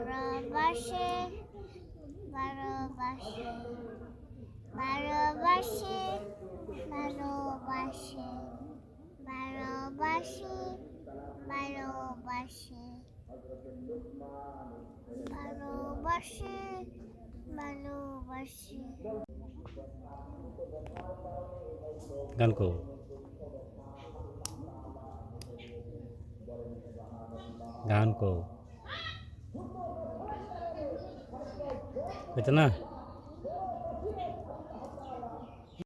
ভালোবাসি ভালোবাসি ভালোবাসি ভালোবাসি ভালোবাসি ভালোবাসি ভালোবাসি ভালোবাসি। গান কো। গান কো। Ito na.